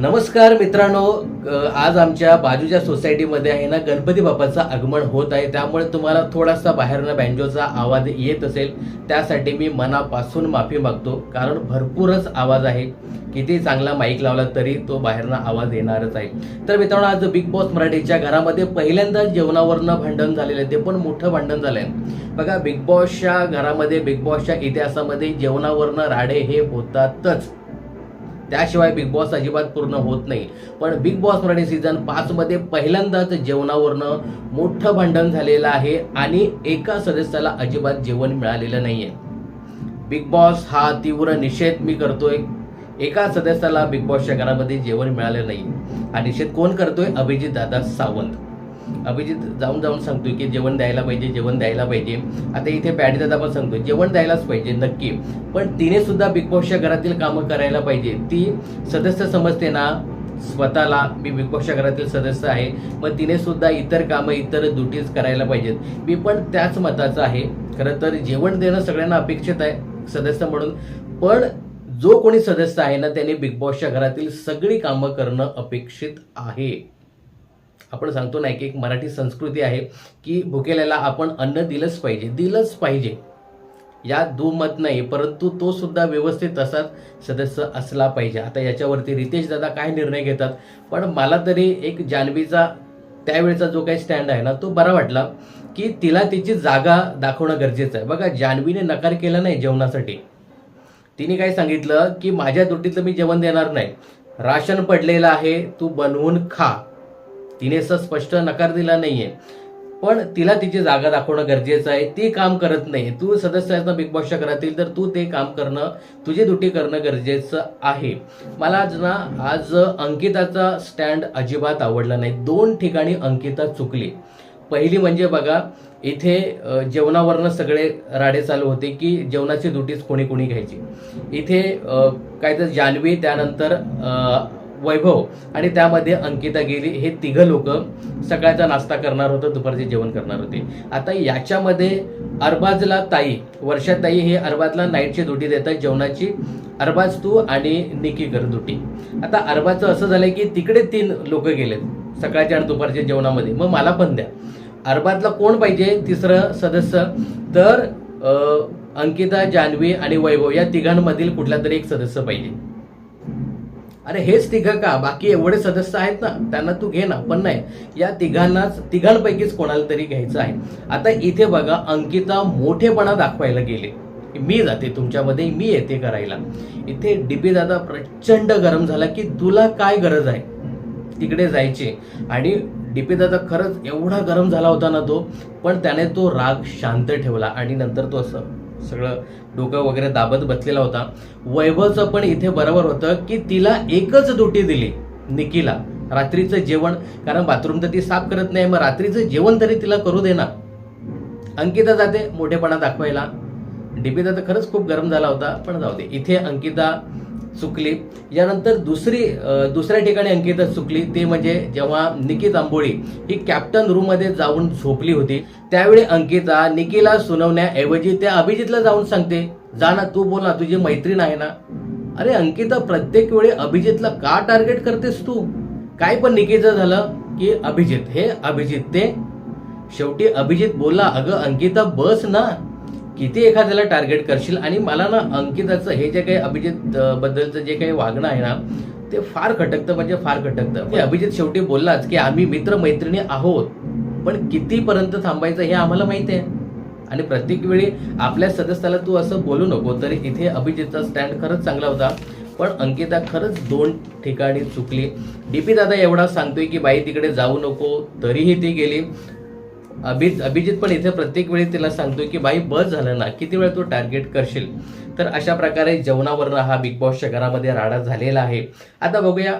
नमस्कार मित्रांनो आज आमच्या बाजूच्या सोसायटीमध्ये आहे ना गणपती बाप्पाचं आगमन होत आहे. त्यामुळे तुम्हाला थोडासा बाहेरनं बँजोचा आवाज येत असेल. त्यासाठी मी मनापासून माफी मागतो. कारण भरपूरच आवाज आहे. किती चांगला माईक लावला तरी तो बाहेरनं आवाज येणारच आहे. तर मित्रांनो आज बिग बॉस मराठीच्या घरामध्ये पहिल्यांदा जेवणावरनं भांडण झालेलं आहे. ते पण मोठं भांडण झालं आहे बघा बिग बॉसच्या घरामध्ये बिग बॉसच्या इतिहासामध्ये जेवणावरनं राडे हे होतातच. त्याशिवाय बिग बॉस अजिबात पूर्ण होत नाही. पण बिग बॉस मराठी सीझन पाच मध्ये पहिल्यांदाच जेवणावरनं मोठं भांडण झालेलं आहे आणि एका सदस्याला अजिबात जेवण मिळालेलं नाहीये. बिग बॉस हा तीव्र निषेध मी करतोय. एका सदस्याला बिग बॉसच्या घरामध्ये जेवण मिळालं नाही. हा निषेध कोण करतोय? अभिजित दादा सावंत. अभिजित जाऊन जाऊन सांगतोय की जेवण द्यायला पाहिजे जेवण द्यायला पाहिजे. आता इथे पॅडी दादा पण सांगतोय जेवण द्यायलाच पाहिजे नक्की. पण तिने सुद्धा बिग बॉसच्या घरातील कामं करायला पाहिजे. ती सदस्य समजते ना स्वतःला. मी बिग बॉसच्या घरातील सदस्य आहे. मग तिने सुद्धा इतर कामं इतर ड्युटीज करायला पाहिजेत. मी पण त्याच मताचं आहे. खरं तर जेवण देणं सगळ्यांना अपेक्षित आहे सदस्य म्हणून. पण जो कोणी सदस्य आहे ना त्याने बिग बॉसच्या घरातील सगळी कामं करणं अपेक्षित आहे. आपण सांगतो ना की एक मराठी संस्कृती आहे की भुकेल्याला आपण अन्न दिलंच पाहिजे दिलंच पाहिजे. यात दुमत नाही परंतु तो सुद्धा व्यवस्थित तसाच सदस्य असला पाहिजे. आता याच्यावरती रितेश दादा काय निर्णय घेतात? पण मला तरी एक जान्हवीचा त्यावेळेचा जो काही स्टँड आहे ना तो बरा वाटला की तिला तिची जागा दाखवणं गरजेचं आहे. बघा जान्हवीने नकार केला नाही जेवणासाठी. तिने काय सांगितलं की माझ्या दुटीतलं मी जेवण देणार नाही. राशन पडलेलं आहे तू बनवून खा. तिने असं स्पष्ट नकार दिला नाहीये. पण तिला तिची जागा दाखवणं गरजेचं आहे. ती काम करत नाही. तू सदस्य आहेस ना बिग बॉसच्या घरातील तर तू ते काम करणं तुझी दुटी करणं गरजेचं आहे. मला आज ना आज अंकिताचा स्टँड अजिबात आवडला नाही. दोन ठिकाणी अंकिता चुकली. पहिली म्हणजे बघा इथे जेवणावरनं सगळे राडे चालू होते की जेवणाची दुटीच कोणी कोणी घ्यायची. इथे काय तर जान्हवी त्यानंतर वैभव आणि त्यामध्ये अंकिता गेली. हे तिघं लोक सकाळचा नाश्ता करणार होतं दुपारचे जेवण करणार होते. आता याच्यामध्ये अरबाजला ताई वर्षा ताई हे अरबाजला नाईटची दुटी देतात जेवणाची. अरबाज तू आणि निकी कर दुटी आता अरबाजचं असं झालंय की तिकडे तीन लोक गेलेत सकाळच्या आणि दुपारच्या जेवणामध्ये. मग मला पण द्या. अरबाजला कोण पाहिजे? तिसरं सदस्य. तर अंकिता जान्हवी आणि वैभव या तिघांमधील कुठला तरी एक सदस्य पाहिजे. अरे हेच तिघं का? बाकी एवढे सदस्य आहेत ना त्यांना तू घे ना पण नाही. या तिघांनाच तिघांपैकीच कोणाला तरी घ्यायचं आहे. आता इथे बघा अंकिता मोठेपणा दाखवायला गेले. मी जाते तुमच्यामध्ये मी येते करायला. इथे डीपी दादा प्रचंड गरम झाला की तुला काय गरज आहे? तिकडे जायची. आणि डीपी दादा खरंच एवढा गरम झाला होता ना तो पण त्याने तो राग शांत ठेवला आणि नंतर तो असं सगळं डोकं वगैरे दाबत बसलेला होता. वैभवचं पण इथे बरोबर होतं की तिला एकच दुटी दिली निकीला. रात्रीचं जेवण कारण बाथरूम तर ती साफ करत नाही मग रात्रीचं जेवण तरी तिला करू दे ना. अंकिता जाते मोठेपणा दाखवायला. डीपी तर खरंच खूप गरम झाला होता पण जाऊ दे. इथे अंकिता चुकली. यानंतर दुसरी दुसऱ्या ठिकाणी अंकिता चुकली. ते म्हणजे जेव्हा निकी आंबोळी ही कॅप्टन रूममध्ये जाऊन झोपली होती त्यावेळी अंकिता निकीला सुनावण्याऐवजी त्या अभिजितला जाऊन सांगते जा ना तू बोल ना तुझी मैत्रीण आहे ना. अरे अंकिता प्रत्येक वेळी अभिजितला का टार्गेट करतेस तू? काय पण निकीचं झालं की अभिजित हे अभिजित ते. शेवटी अभिजित बोलला अगं अंकिता बस ना. किती एखाद्याला टार्गेट करशील? आणि मला ना अंकिताचं हे जे काही अभिजित बद्दलचं जे काही वागणं आहे ना ते फार खटकतं म्हणजे फार खटकतं. हे अभिजित शेवटी बोललाच की आम्ही मित्र मैत्रिणी आहोत पण कितीपर्यंत थांबायचं हे आम्हाला माहिती आहे. आणि प्रत्येक वेळी आपल्या सदस्याला तू असं बोलू नको तरी इथे अभिजितचा स्टँड खरंच चांगला होता. पण अंकिता खरंच दोन ठिकाणी चुकली. डीपी दादा एवढा सांगतोय की बाई तिकडे जाऊ नको. तरीही ती गेली. अभिज अभिजित पण इथे प्रत्येक वेळी तिला सांगतोय की बाई बस झालं ना किती वेळ तू टार्गेट करशील? तर अशा प्रकारे जेवणावरनं हा बिग बॉसच्या घरामध्ये राडा झालेला आहे. आता बघूया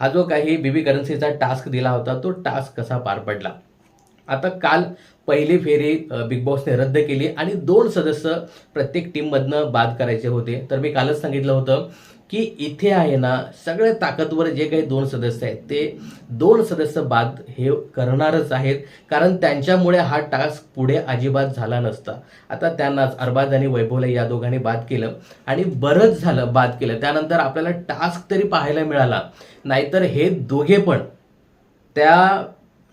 हा जो काही बीबी करन्सीचा टास्क दिला होता तो टास्क कसा पार पडला? आता काल पहिली फेरी बिग बॉसने रद्द केली आणि दोन सदस्य प्रत्येक टीममधनं बाद करायचे होते. तर मी कालच सांगितलं होतं की इथे आहे ना सगळे ताकदवर जे काही दोन सदस्य आहेत ते दोन सदस्य बाद हे करणारच आहेत. कारण त्यांच्यामुळे हा टास्क पुढे अजिबात झाला नसता. आता त्यांनाच अरबाज आणि वैभवला या दोघांनी बाद केलं आणि बरंच झालं बाद केलं. त्यानंतर आपल्याला टास्क तरी पाहायला मिळाला. नाहीतर हे दोघे पण त्या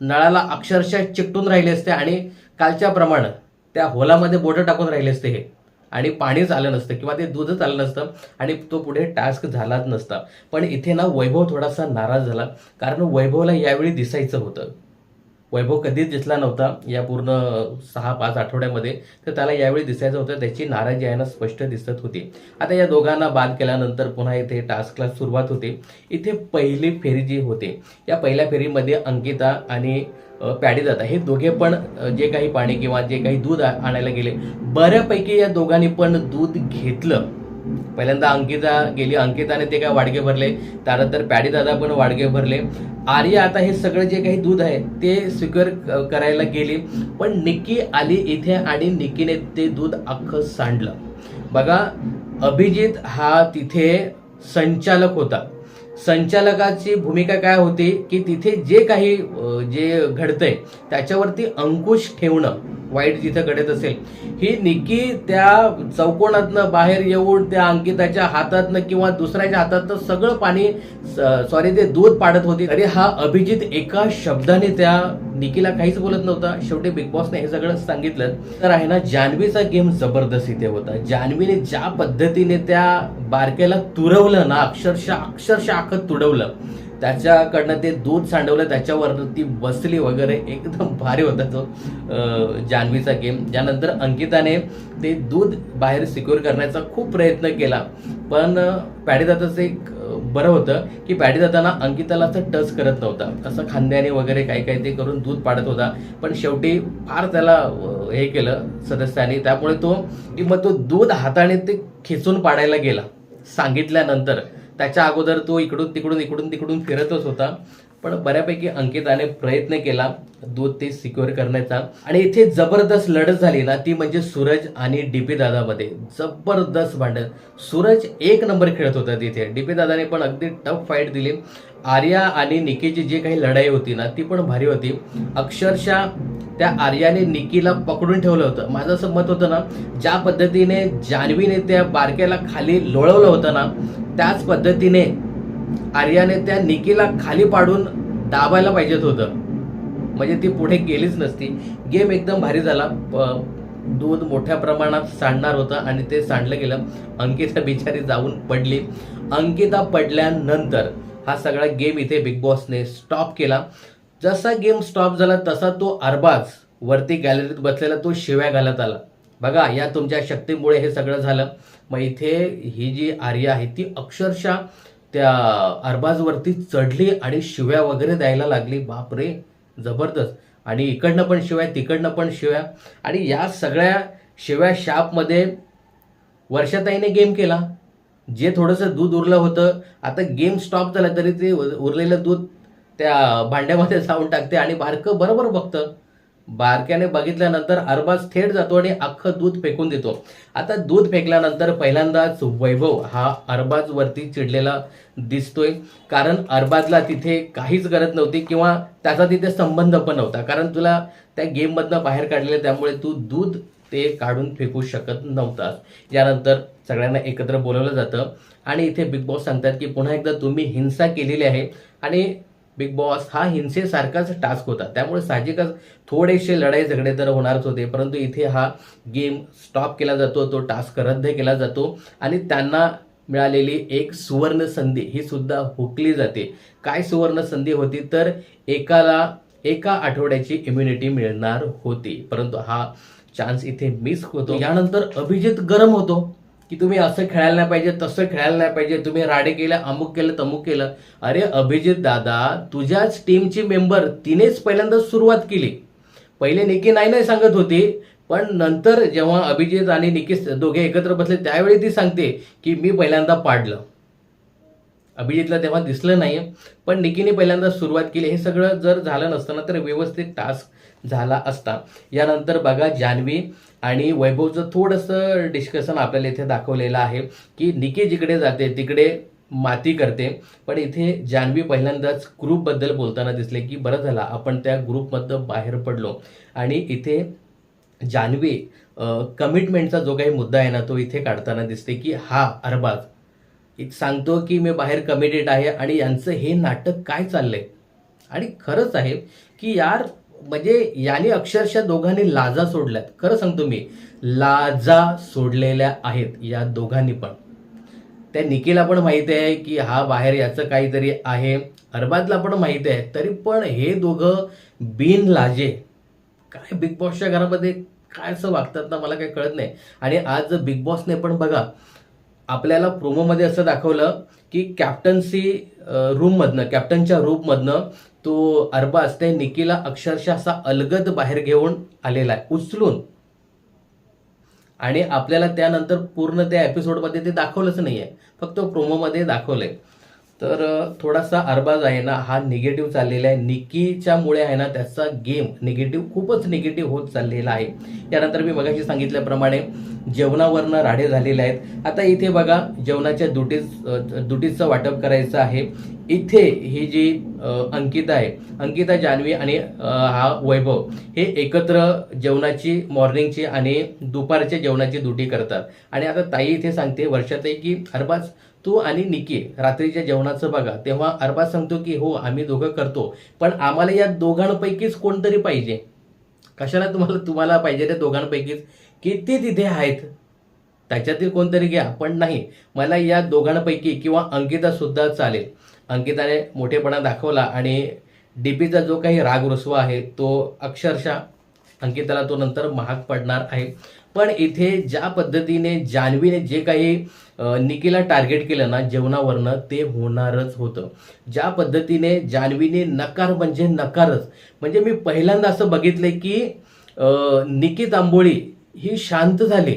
नळाला अक्षरशः चिकटून राहिले असते आणि कालच्या प्रमाणे त्या होलामध्ये बोटं टाकून राहिले असते हे. आणि पाणीच आलं नसतं किंवा ते दूधच आलं नसतं आणि तो पुढे टास्क झालाच नसता. पण इथे ना वैभव थोडासा नाराज झाला. कारण वैभवला यावेळी दिसायचं होतं. वैभव कधीच दिसला नव्हता या पूर्ण सहा पाच आठवड्यामध्ये. तर त्याला यावेळी दिसायचं होतं त्याची नाराजी आहे ना स्पष्ट दिसत होती. आता या दोघांना बाद केल्यानंतर पुन्हा इथे टास्कला सुरुवात होते. इथे पहिली फेरी जी होते या पहिल्या फेरीमध्ये अंकिता आणि पॅडी दादा हे दोघे पण जे काही पाणी किंवा जे काही दूध आणायला गेले बऱ्यापैकी या दोघांनी पण दूध घेतलं. पहिल्यांदा अंकिता गेली. अंकिताने ते काय वाडगे भरले? त्यानंतर पॅडी दादा पण वाडगे भरले. आर्या आता हे सगळं जे काही दूध आहे ते स्वीकार करायला गेली. पण निक्की आली इथे आणि निक्कीने ते दूध अख्खं सांडलं. बघा अभिजित हा तिथे संचालक होता. संचालकाची भूमिका काय होती की तिथे जे काही जे घडतंय त्याच्यावरती अंकुश ठेवणं वाईट जिथं घडत असेल. ही निकी त्या चौकोनातनं बाहेर येऊन त्या अंकिताच्या हातातनं किंवा दुसऱ्याच्या हातातनं सगळं पाणी सॉरी ते दूध पाडत होती. तरी हा अभिजित एका शब्दाने त्या निकीला काहीच बोलत नव्हता. शेवटी बिग बॉसने हे सगळं सांगितलं. तर आहे ना जान्हवीचा गेम जबरदस्त इथे होता. जान्हवीने ज्या पद्धतीने त्या बारक्याला तुरवलं ना अक्षरशः अक्षरशः आखत तुडवलं त्याच्याकडनं ते दूध सांडवलं त्याच्यावर ती बसली वगैरे. एकदम भारी होता तो जान्हवीचा गेम ज्यानंतर अंकिताने ते दूध बाहेर सिक्युअर करण्याचा खूप प्रयत्न केला. पण पॅडीदाताचं एक बरं होतं की पॅडीदाताना अंकिताला असं टच करत नव्हता. असं खांद्याने वगैरे काही काही ते करून दूध पाडत होता. पण शेवटी फार त्याला हे केलं सदस्याने. त्यामुळे तो की मग तो दूध हाताने ते खेचून पाडायला गेला. सांगितल्यानंतर. त्याच्या अगोदर तो इकडून तिकडून इकडून तिकडून फिरतच होता. पण बऱ्यापैकी अंकिताने प्रयत्न केला दूध ते सिक्युअर करण्याचा. आणि इथे जबरदस्त लढत झाली ना ती म्हणजे सूरज आणि डीपी दादामध्ये. जबरदस्त भांडण. सूरज एक नंबर खेळत होता तिथे. डीपी दादाने पण अगदी टफ फाईट दिली. आर्या आणि निकीची जी काही लढाई होती ना ती पण भारी होती. अक्षरशः त्या आर्याने निकीला पकडून ठेवलं होतं. माझं असं मत होतं ना ज्या पद्धतीने जान्हवीने त्या बारक्याला खाली लोळवलं होतं ना त्याच पद्धतीने आर्याने त्या निकीला खाली पाडून दाबायला पाहिजेत होतं. म्हणजे ती पुढे गेलीच नसती. गेम एकदम भारी झाला. प- दूध मोठ्या प्रमाणात सांडणार होतं आणि ते सांडलं गेलं. अंकिता बिचारी जाऊन पडली. अंकिता पडल्यानंतर हा सगळा गेम इथे बिग बॉसने स्टॉप केला. जसा गेम स्टॉप झाला तसा तो अरबाज वरती गॅलरीत बसलेला तो शिव्या घालत आला. बघा या तुमच्या शक्तीमुळे हे सगळं झालं. मग इथे ही जी आर्या आहे ती अक्षरशः त्या अरबाजवरती चढली आणि शिव्या वगैरे द्यायला लागली. बापरे जबरदस्त. आणि इकडनं पण शिव्या तिकडनं पण शिव्या. आणि या सगळ्या शिव्या शापमध्ये वर्षाताईने गेम केला. जे थोडंसं दूध उरलं होतं. आता गेम स्टॉप झाला तरी ते उरलेलं दूध त्या भांड्यामध्ये जाऊन टाकते आणि बारकं बरोबर बघतं. बारक्याने बघितल्यानंतर अरबाज थेट जातो आणि अख्खं दूध फेकून देतो. आता दूध फेकल्यानंतर पहिल्यांदाच वैभव हा अरबाजवरती चिडलेला दिसतोय. कारण अरबाजला तिथे काहीच गरज नव्हती किंवा त्याचा तिथे संबंध पण नव्हता. कारण तुला त्या गेममधनं बाहेर काढलेलं त्यामुळे तू दूध ते काढून फेकू शकत नव्हतास. यानंतर सगळ्यांना एकत्र बोलवलं जातं. आणि इथे बिग बॉस सांगतात की पुन्हा एकदा तुम्ही हिंसा केलेली आहे. आणि बिग बॉस हा हिंसेसारखाच टास्क होता. त्यामुळे साहजिकच थोडेसे लढाई झगडे तर होणारच होते परंतु इथे हा गेम स्टॉप केला जातो तो टास्क रद्द केला जातो आणि त्यांना मिळालेली एक सुवर्ण संधी ही सुद्धा हुकली जाते. काय सुवर्ण संधी होती? तर एकाला एका आठवड्याची इम्युनिटी मिळणार होती. परंतु हा चान्स इथे मिस होतो. यानंतर अभिजित गरम होतो. की तुम्ही असं खेळायला नाही पाहिजे तसं खेळायला नाही पाहिजे तुम्ही राडे केलं अमुक केलं तमुक केलं. अरे अभिजित दादा तुझ्याच टीमची मेंबर तिनेच पहिल्यांदा सुरुवात केली. पहिले निकी नाही नाही सांगत होती पण नंतर जेव्हा अभिजित आणि निकी दोघे एकत्र बसले त्यावेळी ती सांगते की मी पहिल्यांदा पाडलं. अभिजितला तेव्हा दिसलं नाही पण निकीने पहिल्यांदा सुरुवात केली. हे सगळं जर झालं नसतं ना तर व्यवस्थित टास्क झाला असता. यानंतर बघा जान्हवी आणि वैभवचं थोडंसं डिस्कशन आपल्याला इथे दाखवलेलं आहे की निके जिकडे जाते तिकडे माती करते. पण इथे जान्हवी पहिल्यांदाच ग्रुपबद्दल बोलताना दिसले की बरं झालं आपण त्या ग्रुपमधनं बाहेर पडलो. आणि इथे जान्हवी कमिटमेंटचा जो काही मुद्दा आहे ना तो इथे काढताना दिसते की हा अरबाज सांगतो की मी बाहेर कमिटेड आहे आणि यांचं हे नाटक काय चाललंय? आणि खरंच आहे की यार म्हणजे याने अक्षरशः दोघांनी लाजा सोडल्यात. खरं सांगतो मी लाजा सोडलेल्या आहेत या दोघांनी पण. त्या निकीला पण माहिती आहे की हा बाहेर याचं काहीतरी आहे. अरबाजला पण माहिती आहे. तरी पण हे दोघं बिन लाजे काय बिग बॉसच्या घरामध्ये काय असं वागतात ना मला काही कळत नाही. आणि आज बिग बॉसने पण बघा आपल्याला प्रोमोमध्ये असं दाखवलं की कॅप्टन्सी रूममधनं कॅप्टनच्या रूममधनं तो अरबाज ते निकीला अक्षरशः असा अलगद बाहेर घेऊन आलेला आहे उचलून. आणि आपल्याला त्यानंतर पूर्ण त्या एपिसोडमध्ये ते दाखवलंच नाही आहे फक्त प्रोमोमध्ये दाखवलंय. तर थोडासा अरबाज आहे ना हा निगेटिव्ह चाललेला आहे. निकीच्यामुळे आहे ना त्याचा गेम निगेटिव्ह खूपच निगेटिव्ह होत चाललेला आहे. यानंतर मी मगाशी सांगितल्याप्रमाणे जेवणावरनं राडे झालेले आहेत. आता इथे बघा जेवणाच्या दुटीज अं, वाटप करायचं आहे. इथे ही जी अंकिता आहे अंकिता जान्हवी आणि हा वैभव हे एकत्र जेवणाची मॉर्निंगची आणि दुपारच्या जेवणाची दुटी करतात. आणि आता ताई इथे सांगते वर्षाताई की अरबाज तू आणि निकी रात्रीच्या जेवणाचं बघा. तेव्हा अरबाज सांगतो की हो आम्ही दोघं करतो. पण आम्हाला या दोघांपैकीच कोणतरी पाहिजे. कशाला तुम्हाला तुम्हाला पाहिजे त्या दोघांपैकीच? किती तिथे आहेत. त्याच्यातील कोणतरी घ्या पण नाही. मला या दोघांपैकी किंवा अंकिता सुद्धा चालेल. अंकिताने मोठेपणा दाखवला आणि डी पीचा जो काही राग रुसवा आहे तो अक्षरशः अंकिताला तो नंतर महाग पडणार आहे. पण इथे ज्या पद्धतीने जान्हवीने जे काही निकीला टार्गेट केलं ना जेवणावरनं ते होणारच होतं. ज्या पद्धतीने जान्हवीने नकार म्हणजे नकारच. म्हणजे मी पहिल्यांदा असं बघितलंय की निकी तांबोळी ही शांत झाली.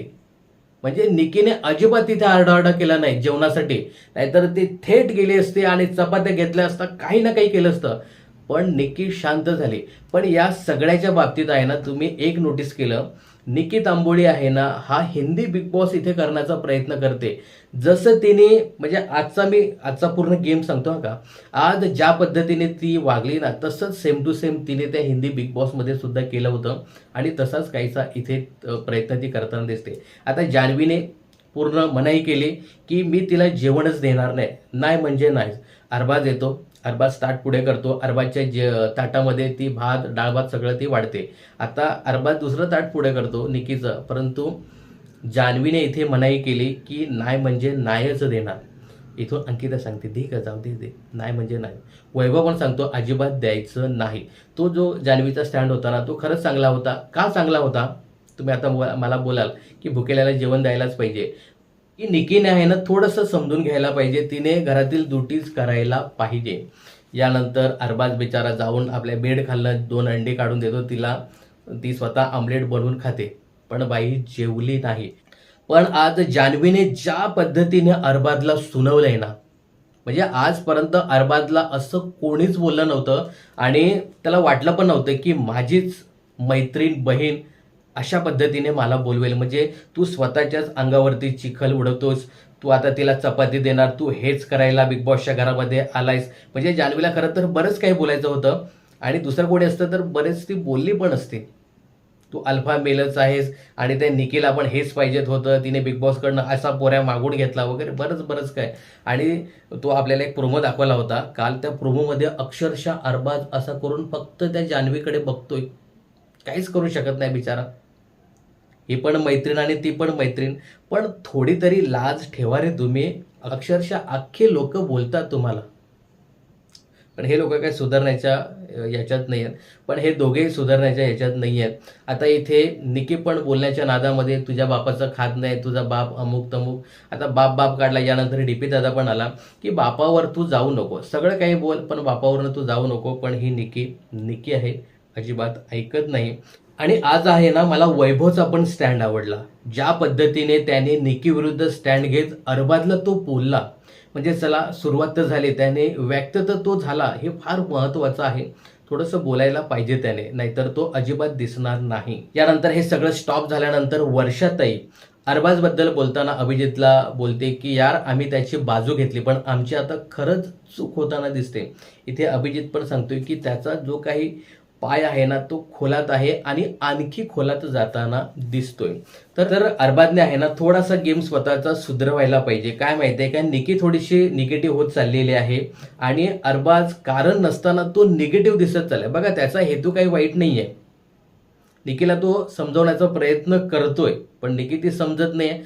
म्हणजे निकीने अजिबात तिथे आरडाओरडा केला नाही जेवणासाठी. नाहीतर ती थेट गेली असते आणि चपात्या घेतल्या असता काही ना काही केलं असतं. पण निकी शांत झाली. पण या सगळ्याच्या बाबतीत आहे ना तुम्ही एक नोटीस केलं. निकित आंबोळी आहे ना हा हिंदी बिग बॉस इथे करण्याचा प्रयत्न करते. जसं तिने म्हणजे आजचा मी आजचा पूर्ण गेम सांगतो का आज ज्या पद्धतीने ती वागली ना तसंच सेम टू सेम तिने त्या हिंदी बिग बॉसमध्ये सुद्धा केलं होतं. आणि तसाच काहीसा इथे प्रयत्न ती करताना दिसते. आता जान्हवीने पूर्ण मनाई केली की मी तिला जेवणच देणार नाही. नाही म्हणजे नाही अरबाज येतो. अरबाज ताट पुढे करतो. अरबाजच्या जे ताटामध्ये ती भात डाळ भात सगळं ती वाढते. आता अरबाज दुसरं ताट पुढे करतो निकीचं. परंतु जान्हवीने इथे मनाई केली की नाही म्हणजे नाहीच देणार. इथून अंकिता सांगते दे का जाऊ दे दे. नाही म्हणजे नाही वैभव पण सांगतो अजिबात द्यायचं नाही. तो जो जान्हवीचा स्टँड होता ना तो खरंच चांगला होता. का चांगला होता? तुम्ही आता मला बोलाल की भुकेल्याला जेवण द्यायलाच पाहिजे. की निकीने आहे ना थोडंसं समजून घ्यायला पाहिजे. तिने घरातील दुटीज करायला पाहिजे. यानंतर अरबाज बिचारा जाऊन आपल्या बेड खाल्लं दोन अंडे काढून देतो. तिला ती स्वतः आमलेट बनवून खाते. पण बाई जेवली नाही. पण आज जान्हवीने ज्या पद्धतीने अरबाजला सुनवलंय ना म्हणजे आजपर्यंत अरबाजला असं कोणीच बोललं नव्हतं. आणि त्याला वाटलं पण नव्हतं की माझीच मैत्रीण बहीण अशा पद्धतीने मला बोलवेल. म्हणजे तू स्वतःच्याच अंगावरती चिखल उडवतोस तू आता तिला चपाती देणार तू हेच करायला बिग बॉसच्या घरामध्ये आलायस. म्हणजे जान्हवीला खरं तर बरंच काही बोलायचं होतं. आणि दुसरं कोणी असतं तर बरेच ती बोलली पण असते. तू अल्फा मेलच आहेस आणि त्या निकीला पण हेच पाहिजेत होतं. तिने बिग बॉसकडनं असा पोऱ्या मागून घेतला वगैरे बरंच बरंच काय. आणि तो आपल्याला एक प्रोमो दाखवला होता. काल त्या प्रोमोमध्ये अक्षरशः अरबाज असा करून फक्त त्या जान्हवीकडे बघतोय. काहीच करू शकत नाही बिचारा. ही पण मैत्रीण आणि ती पण मैत्रीण. पण थोडी तरी लाज ठेवा रे तुम्ही. अक्षरशः अख्खे लोक बोलतात तुम्हाला. पण हे लोक काही सुधारण्याच्या याच्यात नाही आहेत पण हे दोघेही सुधारण्याच्या याच्यात नाही आहेत आता इथे निकी पण बोलण्याच्या नादामध्ये तुझ्या बापाचं खात नाही तुझा बाप अमुक तमुक. आता बाप बाप काढला यानंतर डीपी दादा पण आला की बापावर तू जाऊ नको. सगळं काही बोल पण बापावरनं तू जाऊ नको. पण ही निकी निकी आहे. अजिबात ऐकत नाही. आणि आज आहे ना मला वैभवचा पण स्टँड आवडला. ज्या पद्धतीने त्याने निकी विरुद्ध स्टँड घेत अरबाजला तो बोलला म्हणजे चला सुरुवात तर झाली. त्याने व्यक्त तर तो झाला. हे फार महत्वाचं आहे. थोडंसं बोलायला पाहिजे त्याने. नाहीतर तो अजिबात दिसणार नाही. यानंतर हे सगळं स्टॉप झाल्यानंतर वर्षाताई अरबाजबद्दल बोलताना अभिजितला बोलते की यार आम्ही त्याची बाजू घेतली पण आमची आता खरंच चूक होताना दिसते. इथे अभिजित पण सांगतोय की त्याचा जो काही पाय आहे ना तो खोलात आहे आणि आणखी खोलात जाताना दिसतोय. तर तर अरबाजने आहे ना थोडासा गेम स्वतःचा सुधरवायला पाहिजे. काय माहितीये का निकी थोडीशी निगेटिव्ह होत चाललेली आहे आणि अरबाज कारण नसताना तो निगेटिव्ह दिसत चाललाय. बघा त्याचा हेतू काही वाईट नाही आहे निकीला तो समजवण्याचा प्रयत्न करतोय पण निकी ती समजत नाही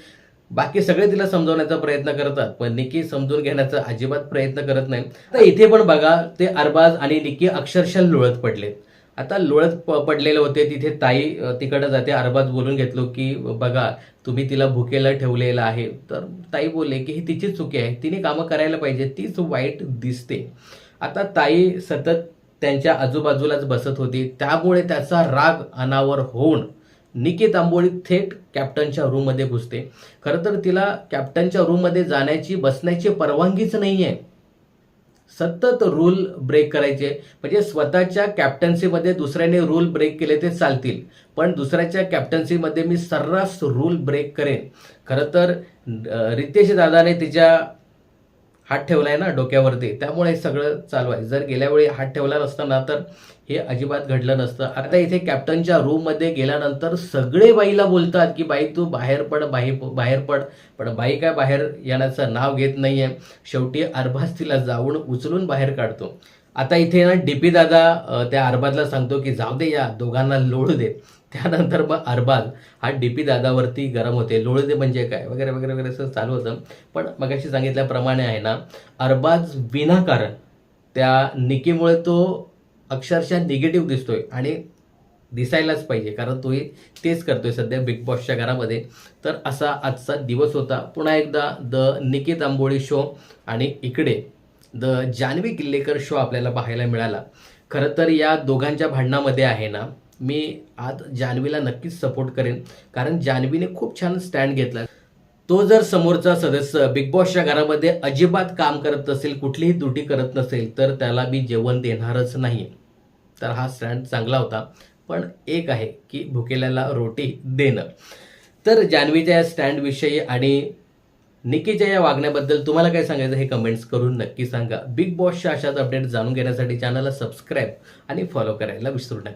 बाकी सगळे तिला समजवण्याचा प्रयत्न करतात पण निकी समजून घेण्याचा अजिबात प्रयत्न करत नाही. तर इथे पण बघा ते अरबाज आणि निकी अक्षरशः लोळत पडले. आता लोळत प- पडलेले होते तिथे ताई तिकडं जाते अरबाज बोलून घेतलो की बघा तुम्ही तिला भुकेला ठेवलेलं आहे. तर ताई बोलले की ही तिची चुकी आहे. तिने कामं करायला पाहिजे तीच वाईट दिसते. आता ताई सतत त्यांच्या आजूबाजूलाच बसत होती. त्यामुळे त्याचा राग अनावर होऊन निकेत आंबोळी थेट कॅप्टनच्या रूममध्ये घुसते. खरं तर तिला कॅप्टनच्या रूममध्ये जाण्याची बसण्याची परवानगीच नाही आहे सतत रूल ब्रेक करायचे. म्हणजे स्वतःच्या कॅप्टन्सीमध्ये दुसऱ्याने रूल ब्रेक केले ते चालतील. पण दुसऱ्याच्या कॅप्टन्सीमध्ये मी सर्रास रूल ब्रेक करेन. खरं तर रितेश दादाने तिच्या हात ठेवला आहे ना डोक्यावरती त्यामुळे हे सगळं चालू आहे. जर गेल्या वेळी हात ठेवला नसता ना तर हे अजिबात घडलं नसतं. आता इथे कॅप्टनच्या रूममध्ये गेल्यानंतर सगळे बाईला बोलतात की बाई तू बाहेर पड बाई बाहेर पड. पण बाई काय बाहेर येण्याचं नाव घेत नाही आहे शेवटी अरबाज तिला जाऊन उचलून बाहेर काढतो. आता इथे ना डी पी दादा त्या अरबाजला सांगतो की जाऊ दे या दोघांना लोळू दे. त्यानंतर मग अरबाज हा डी पी दादावरती गरम होते. लोळते म्हणजे काय? वगैरे वगैरे वगैरे असं चालू होतं. पण मगाशी सांगितल्याप्रमाणे आहे ना अरबाज विनाकारण त्या निकीमुळे तो अक्षरशः निगेटिव्ह दिसतोय आणि दिसायलाच पाहिजे कारण तोही तेच करतोय सध्या बिग बॉसच्या घरामध्ये. तर असा आजचा दिवस होता. पुन्हा एकदा द निकी आंबोळी शो आणि इकडे द जान्हवी किल्लेकर शो आपल्याला पाहायला मिळाला. खरं तर या दोघांच्या भांडणामध्ये आहे ना मी आज जान्हवीला नक्कीच सपोर्ट करेन. कारण जान्हवीने खूप छान स्टँड घेतला. तो जर समोरचा सदस्य बिग बॉसच्या घरामध्ये अजिबात काम करत नसेल कुठलीही त्रुटी करत नसेल तर त्याला मी जेवण देणारच नाही. तर हा स्टँड चांगला होता. पण एक आहे की भुकेल्याला रोटी देणं. तर जान्हवीच्या या स्टँडविषयी आणि निकीच्या या वागण्याबद्दल तुम्हाला काय सांगायचं हे कमेंट्स करून नक्की सांगा. बिग बॉसच्या अशाच अपडेट जाणून घेण्यासाठी चॅनलला सबस्क्राईब आणि फॉलो करायला विसरू नका.